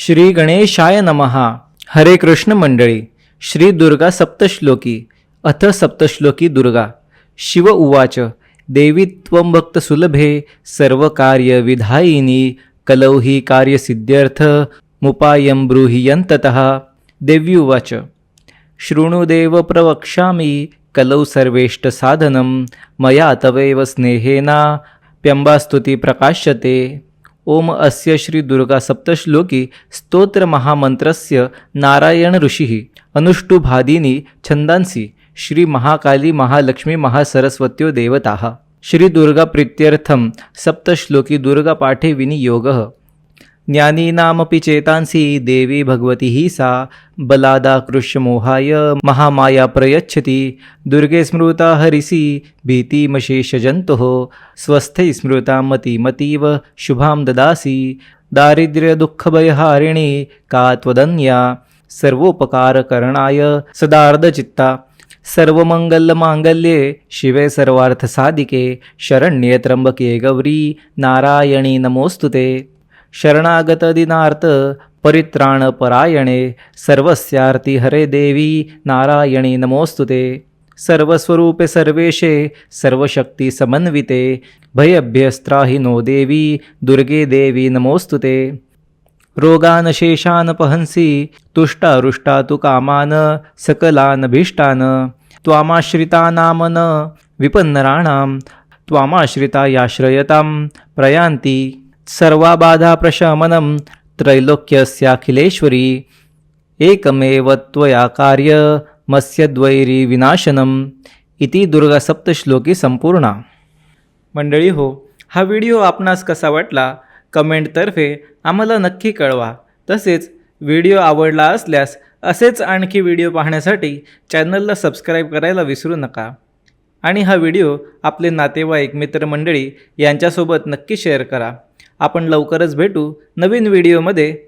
श्री गणेशाय नमहा हरे कृष्ण मंडळी श्री दुर्गा सप्तश्लोकी अथ सप्तश्लोकी दुर्गा. शिव उवाच देवी भक्तसुलभे सर्वकार्यविधायिनी कलौ हि कार्यसिद्ध्यर्थ मुपायं ब्रूहि यन्ततः. देवी उवाच शृणुदेव प्रवक्ष्यामि कलौ सर्वेष्टसाधनं मया तवैव स्नेहेना प्यम्बास्तुति प्रकाश्यते. ओम अस्य श्री दुर्गा सप्तश्लोकी स्तोत्रमहामन्त्रस्य नारायण ऋषी। अनुष्टुभादीनि छन्दांसि श्री महाकाली महालक्ष्मी महासरस्वत्यो देवता। श्री दुर्गा प्रीत्यर्थम सप्तश्लोकी दुर्गापाठे विनियोगः। ज्ञानीनामपि चेतांसि देवी भगवती ही सा। बलादाकृष्यमोहाय महामाया प्रयच्छति। दुर्गे स्मृता हरिसि भीतिमशेषजन्तुः स्वस्थै स्मृता मतिमतीव शुभां ददासि। दारिद्र्यदुःखभयहारिणी का त्वदन्या। सर्वोपकारकरणाय सदार्धचित्ता। सर्वमङ्गलमाङ्गल्ये शिवे सर्वार्थसाधिके। शरण्ये त्र्यम्बके गौरी नारायणी नमोऽस्तु ते। शरणागतदिनार्थ परित्राणपरायणे सर्वस्यार्ति हरे देवी नारायणी नमोस्तुते सर्वस्वरूपे सर्वेशे सर्वशक्तिसमन्विते भयभ्यस्त्राहि नो देवी दुर्गे देवी नमोस्तुते ते रोगान् तुष्टारुष्टा तु कामान् सकलान् भीष्टान् त्वामाश्रितानां न विपन्नराणां। त्वामाश्रिता याश्रयतां प्रयान्ति। सर्वाबाधाप्रशमनं त्रैलोक्यस्याखिलेश्वरी। एकमेव त्वया कार्यमस्यद्वैरी विनाशनम् इति दुर्गा सप्तश्लोकी संपूर्णा। मंडळी हो हा व्हिडिओ आपणास कसा वाटला? कमेंटतर्फे आम्हाला नक्की कळवा। तसेच व्हिडिओ आवडला असल्यास असेच आणखी व्हिडिओ पाहण्यासाठी चॅनलला सबस्क्राईब करायला विसरू नका। आणि हा व्हिडिओ आपले नातेवाईक मित्रमंडळी यांच्यासोबत नक्की शेअर करा। आपण लवकरच भेटू नवीन व्हिडिओमध्ये.